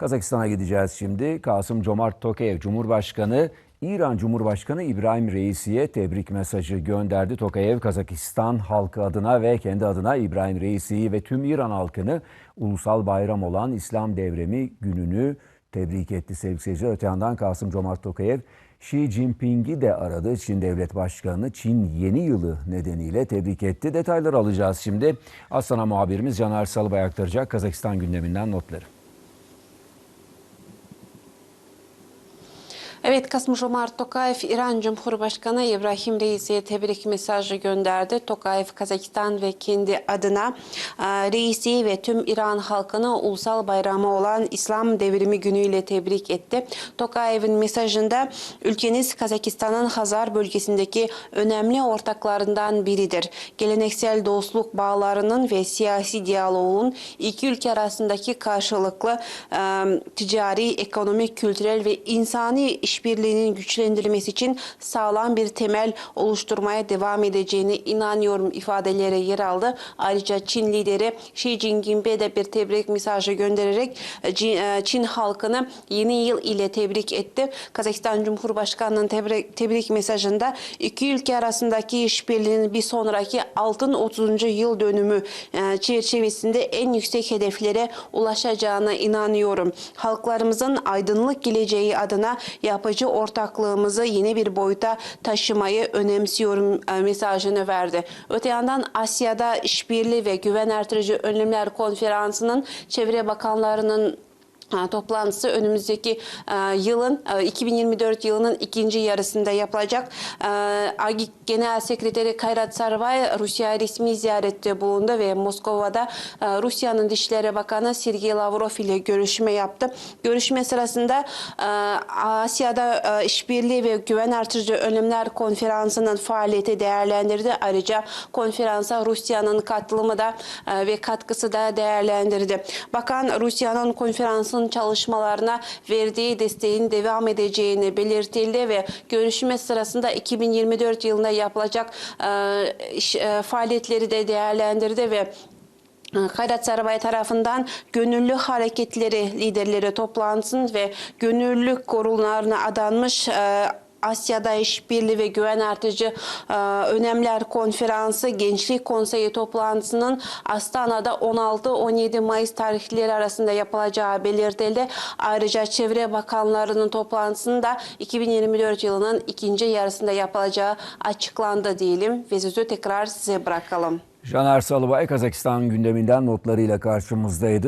Kazakistan'a gideceğiz şimdi. Kasım Comart Tokayev Cumhurbaşkanı İran Cumhurbaşkanı İbrahim Reisi'ye tebrik mesajı gönderdi. Tokayev Kazakistan halkı adına ve kendi adına İbrahim Reisi'yi ve tüm İran halkını ulusal bayram olan İslam Devrimi gününü tebrik etti sevgili seyirciler. Öte yandan Kasım Comart Tokayev Xi Jinping'i de aradı. Çin Devlet Başkanı Çin yeni yılı nedeniyle tebrik etti. Detayları alacağız şimdi. Aslan'a muhabirimiz Caner Salıbay aktaracak Kazakistan gündeminden notları. Evet, Kasım-Jomart Tokayev İran Cumhurbaşkanı İbrahim Reis'e tebrik mesajı gönderdi. Tokayev Kazakistan ve kendi adına e, Reis'i ve tüm İran halkını ulusal bayramı olan İslam Devrimi günüyle tebrik etti. Tokayev'in mesajında ülkeniz Kazakistan'ın Hazar bölgesindeki önemli ortaklarından biridir. Geleneksel dostluk bağlarının ve siyasi diyaloğun iki ülke arasındaki karşılıklı e, ticari, ekonomik, kültürel ve insani işbirliğinin güçlendirilmesi için sağlam bir temel oluşturmaya devam edeceğine inanıyorum ifadeleri yer aldı. Ayrıca Çin lideri Xi Jinping'e de bir tebrik mesajı göndererek e, Çin halkını yeni yıl ile tebrik etti. Kazakistan Cumhurbaşkanı'nın tebrik, tebrik mesajında iki ülke arasındaki işbirliğinin bir sonraki altın 30. yıl dönümü e, çerçevesinde en yüksek hedeflere ulaşacağına inanıyorum. Halklarımızın aydınlık geleceği adına yapıcı ortaklığımızı yeni bir boyuta taşımayı önemsiyorum e, mesajını verdi. Öte yandan Asya'da işbirliği ve güven artırıcı önlemler konferansının çevre bakanlarının toplantısı önümüzdeki e, yılın e, 2024 yılının ikinci yarısında yapılacak. E, AGİK Genel Sekreteri Kayrat Sarvay Rusya resmi ziyarette bulundu ve Moskova'da e, Rusya'nın Dışişleri Bakanı Sergey Lavrov ile görüşme yaptı. Görüşme sırasında e, Asya'da e, işbirliği ve güven artırıcı önlemler konferansının faaliyeti değerlendirdi. Ayrıca konferansa Rusya'nın katılımı da e, ve katkısı da değerlendirdi. Bakan Rusya'nın konferansın çalışmalarına verdiği desteğin devam edeceğini belirtildi ve görüşme sırasında 2024 yılında yapılacak e, e, faaliyetleri de değerlendirdi ve Hayrat Sarabay tarafından gönüllü hareketleri liderleri toplansın ve gönüllü korularına adanmış e, Asya'da İşbirliği ve Güven Artıcı e, Önemler Konferansı Gençlik Konseyi toplantısının Astana'da 16-17 Mayıs tarihleri arasında yapılacağı belirtildi. Ayrıca Çevre Bakanlarının toplantısında 2024 yılının ikinci yarısında yapılacağı açıklandı diyelim ve sözü tekrar size bırakalım. Caner Salıbay Kazakistan gündeminden notlarıyla karşımızdaydı.